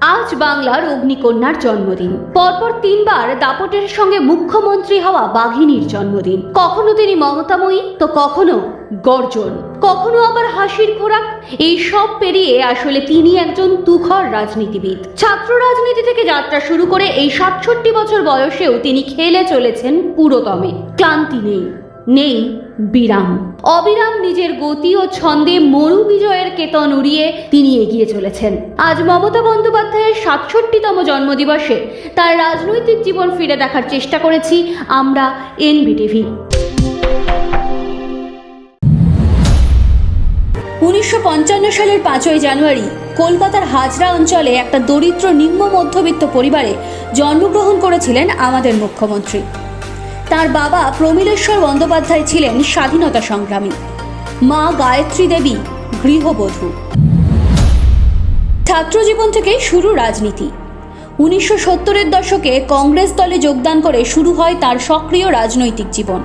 আজ বাংলার অগ্নিকন্যার জন্মদিন। পরপর তিনবার দাপটের সঙ্গে মুখ্যমন্ত্রী হওয়া বাঘিনীর জন্মদিন। কখনো তিনি মমতাময়ী, তো কখনো গর্জন। কখনো আবার হাসির খোরাক, এই সব পেরিয়ে আসলে তিনি একজন তুখর রাজনীতিবিদ। ছাত্র রাজনীতি থেকে যাত্রা শুরু করে এই সাতষট্টি বছর বয়সেও তিনি খেলে চলেছেন পুরোদমে। ক্লান্তি নেই। নেই বিরাম। অবিরাম নিজের গতি ও ছন্দে মরু বিজয়ের কেতন উড়িয়ে তিনি এগিয়ে চলেছেন। আজ মমতা বন্দ্যোপাধ্যায়ের সাতষট্টিতম জন্মদিবসে তার রাজনৈতিক জীবন ফিরে দেখার চেষ্টা করেছি আমরা এনবিটিভি। উনিশশো পঞ্চান্ন সালের পাঁচই জানুয়ারি কলকাতার হাজরা অঞ্চলে একটা দরিদ্র নিম্ন মধ্যবিত্ত পরিবারে জন্মগ্রহণ করেছিলেন আমাদের মুখ্যমন্ত্রী। তার বাবা প্রমিলেশ্বর বন্দ্যোপাধ্যায় ছিলেন স্বাধীনতা সংগ্রামী। মা গায়ত্রী দেবী, গৃহবধূ। ছাত্রজীবন থেকে শুরু রাজনীতি। উনিশশো সত্তরের দশকে কংগ্রেস দলে যোগদান করে শুরু হয় তার সক্রিয় রাজনৈতিক জীবন।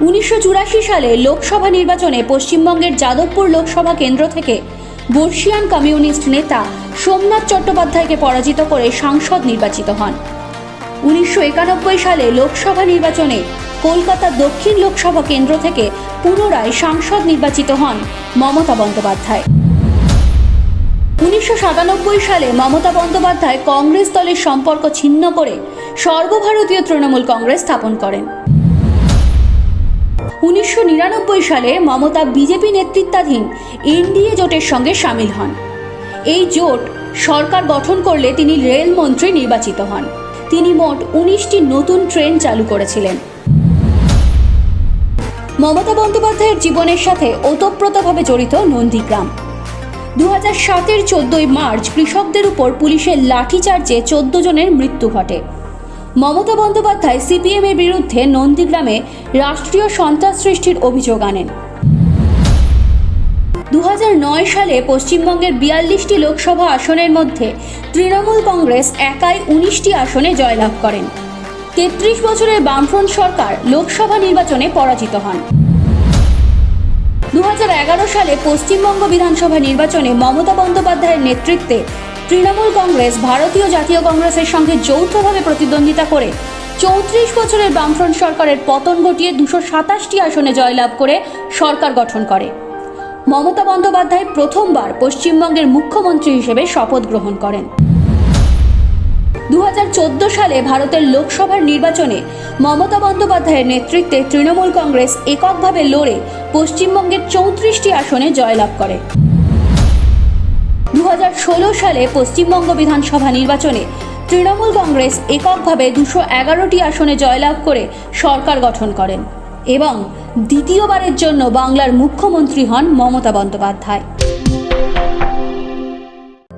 উনিশশো চুরাশি সালে লোকসভা নির্বাচনে পশ্চিমবঙ্গের যাদবপুর লোকসভা কেন্দ্র থেকে বর্ষিয়ান কমিউনিস্ট নেতা সোমনাথ চট্টোপাধ্যায়কে পরাজিত করে সাংসদ নির্বাচিত হন। উনিশশো একানব্বই সালে লোকসভা নির্বাচনে কলকাতা দক্ষিণ লোকসভা কেন্দ্র থেকে পুনরায় সাংসদ নির্বাচিত হন মমতা বন্দ্যোপাধ্যায়। উনিশশো সাতানব্বই সালে মমতা বন্দ্যোপাধ্যায় কংগ্রেস দলের সম্পর্ক ছিন্ন করে সর্বভারতীয় তৃণমূল কংগ্রেস স্থাপন করেন। উনিশশো নিরানব্বই সালে মমতা বিজেপি নেতৃত্বাধীন এনডিএ জোটের সঙ্গে সামিল হন। এই জোট সরকার গঠন করলে তিনি রেলমন্ত্রী নির্বাচিত হন। তিনি মোট উনিশটি নতুন ট্রেন চালু করেছিলেন। মমতা বন্দ্যোপাধ্যায়ের জীবনের সাথে ওতপ্রোতভাবে জড়িত নন্দীগ্রাম। দু হাজার সাতের চোদ্দই মার্চ কৃষকদের উপর পুলিশের লাঠিচার্জে চোদ্দ জনের মৃত্যু ঘটে। মমতা বন্দ্যোপাধ্যায় সিপিএমের বিরুদ্ধে নন্দীগ্রামে রাষ্ট্রীয় সন্ত্রাস সৃষ্টির অভিযোগ আনেন। দু হাজার নয় সালে পশ্চিমবঙ্গের বিয়াল্লিশটি লোকসভা আসনের মধ্যে তৃণমূল কংগ্রেস একাই উনিশটি আসনে জয়লাভ করেন। তেত্রিশ বছরের বামফ্রন্ট সরকার লোকসভা নির্বাচনে পরাজিত হন। দু হাজার এগারো সালে পশ্চিমবঙ্গ বিধানসভা নির্বাচনে মমতা বন্দ্যোপাধ্যায়ের নেতৃত্বে তৃণমূল কংগ্রেস ভারতীয় জাতীয় কংগ্রেসের সঙ্গে যৌথভাবে প্রতিদ্বন্দ্বিতা করে চৌত্রিশ বছরের বামফ্রন্ট সরকারের পতন ঘটিয়ে দুশো সাতাশটি আসনে জয়লাভ করে সরকার গঠন করে। মমতা বন্দ্যোপাধ্যায় প্রথমবার পশ্চিমবঙ্গের মুখ্যমন্ত্রী হিসেবে শপথ গ্রহণ করেন। দু হাজার চোদ্দ সালে ভারতের লোকসভার নির্বাচনে মমতা বন্দ্যোপাধ্যায়ের নেতৃত্বে তৃণমূল কংগ্রেস এককভাবে লড়ে পশ্চিমবঙ্গের চৌত্রিশটি আসনে জয়লাভ করে। দু হাজার ষোলো সালে পশ্চিমবঙ্গ বিধানসভা নির্বাচনে তৃণমূল কংগ্রেস এককভাবে দুশো এগারোটি আসনে জয়লাভ করে সরকার গঠন করেন। এবং দ্বিতীয়বারের জন্য বাংলার মুখ্যমন্ত্রী হন মমতা বন্দ্যোপাধ্যায়।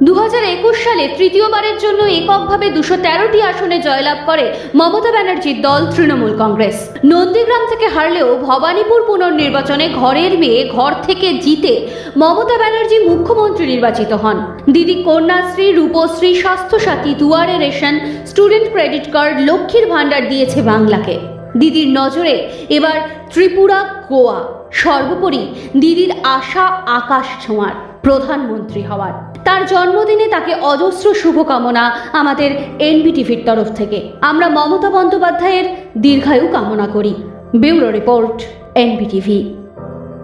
দুহাজার একুশ সালে তৃতীয়বারের জন্য এককভাবে দুশো তেরোটি আসনে জয়লাভ করে মমতা ব্যানার্জির দল তৃণমূল কংগ্রেস। নন্দীগ্রাম থেকে হারলেও ভবানীপুর পুনর্নির্বাচনে ঘরের মেয়ে ঘর থেকে জিতে মমতা ব্যানার্জি মুখ্যমন্ত্রী নির্বাচিত হন। দিদি কন্যাশ্রী, রূপশ্রী, স্বাস্থ্যসাথী, দুয়ারে রেশন, স্টুডেন্ট ক্রেডিট কার্ড, লক্ষ্মীর ভাণ্ডার দিয়েছে বাংলাকে। দিদির নজরে। এবার ত্রিপুরা, গোয়া, সর্বোপরি দিদির আশা আকাশ ছোঁয়ার প্রধানমন্ত্রী হওয়ার। তার জন্মদিনে তাকে অজস্র শুভকামনা আমাদের এনবিটিভির তরফ থেকে। আমরা মমতা বন্দ্যোপাধ্যায়ের দীর্ঘায়ু কামনা করি। Bureau report NBTV